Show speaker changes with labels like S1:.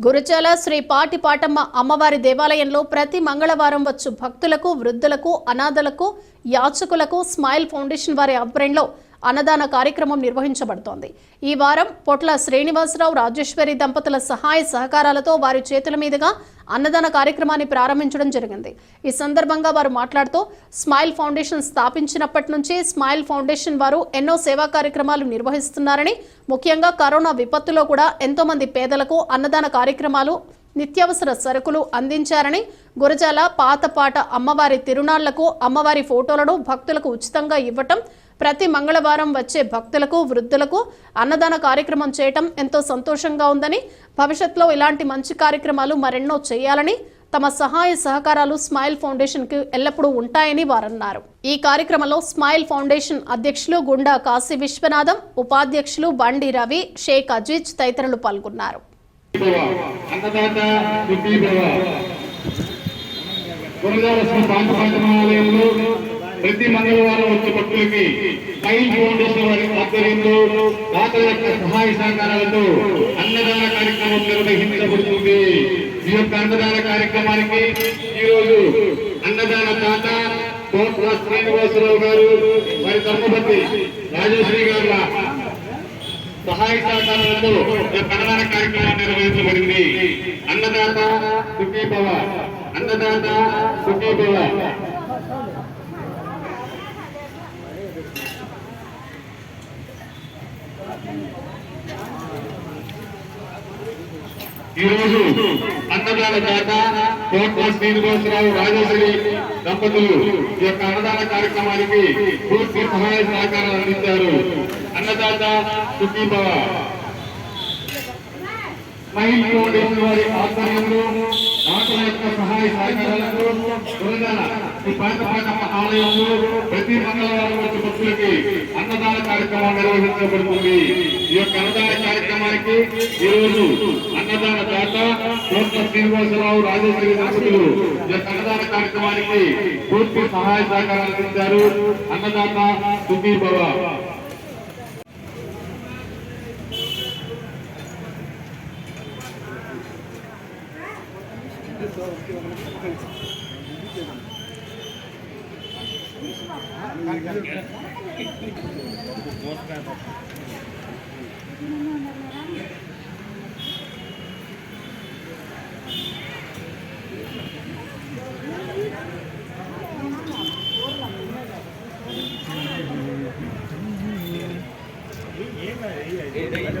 S1: గురుచాల శ్రీ పాటి పాటమ్మ అమ్మవారి దేవాలయంలో ప్రతి మంగళవారం వచ్చు భక్తులకు వృద్ధులకు అనాథలకు యాచకులకు స్మైల్ ఫౌండేషన్ వారి ఆధ్వర్యంలో అన్నదాన కార్యక్రమం నిర్వహించబడుతోంది. ఈ వారం పొట్ల శ్రీనివాసరావు రాజేశ్వరి దంపతుల సహాయ సహకారాలతో వారి చేతుల మీదుగా అన్నదాన కార్యక్రమాన్ని ప్రారంభించడం జరిగింది. ఈ సందర్భంగా వారు మాట్లాడుతూ స్మైల్ ఫౌండేషన్ స్థాపించినప్పటి నుంచి స్మైల్ ఫౌండేషన్ వారు ఎన్నో సేవా కార్యక్రమాలు నిర్వహిస్తున్నారని ముఖ్యంగా కరోనా విపత్తులో కూడా ఎంతో మంది పేదలకు అన్నదాన కార్యక్రమాలు నిత్యావసర సరుకులు అందించారని గురజాల పాతపాట అమ్మవారి తిరునాళ్ళకు అమ్మవారి ఫోటోలను భక్తులకు ఉచితంగా ఇవ్వటం ప్రతి మంగళవారం వచ్చే భక్తులకు వృద్ధులకు అన్నదాన కార్యక్రమం చేయటం ఎంతో సంతోషంగా ఉందని భవిష్యత్తులో ఇలాంటి మంచి కార్యక్రమాలు మరెన్నో చేయాలని తమ సహాయ సహకారాలు స్మైల్ ఫౌండేషన్కి ఎల్లప్పుడూ ఉంటాయని వారన్నారు. ఈ కార్యక్రమంలో స్మైల్ ఫౌండేషన్ అధ్యక్షులు గుండా కాశీ విశ్వనాథం ఉపాధ్యక్షులు బండి రవి షేక్ అజీజ్ తదితరులు పాల్గొన్నారు.
S2: గురుగారు శ్రీ పాంచపాంచమాలయంలో ప్రతి మంగళవారం వచ్చే భక్తులకి స్మైల్ ఫౌండేషన్ వారి ఆధ్వర్యంలో దాతల యొక్క సహాయ సహకారాలతో అన్నదాన కార్యక్రమం నిర్వహించబడుతుంది. ఈ యొక్క అన్నదాన కార్యక్రమానికి ఈ రోజు అన్నదాన దాత కోట్ల శ్రీనివాసరావు గారు వారి ధర్మపతి రాజశ్రీ గారు సహాయ సహకారాలతో అన్నదాన కార్యక్రమం నిర్వహించబడింది. అన్నదాత సుఖీభవ అన్నదాత సుఖీభవ ఈరోజు అన్నదాన కాక కోట్ల శ్రీనివాసరావు రాజశ్రీ దంపతులు ఈ యొక్క అన్నదాన కార్యక్రమానికి పూర్తి సహాయ సహకారాలు అందించారు. అన్నదాత సుఖీ భవ. స్మైల్ వారి ఆధ్వర్యంలో దాతల యొక్క సహాయ సహకారాలతో గురజాల ఈ ఆలయంలో ప్రతి మంగళవారం వచ్చే భక్తులకి అన్నదాన కార్యక్రమం నిర్వహించబడుతుంది ఈ యొక్క అన్నదాన కార్యక్రమానికి ఈ రోజు అన్నదాన దాత కోట్ల శ్రీనివాసరావు రాజేశ్వరి దంపతులు ఈ యొక్క అన్నదాన కార్యక్రమానికి పూర్తి సహాయ సహకారాలు అందించారు అన్నదాత సుఖీ బాబా Thank you. ఏమైనా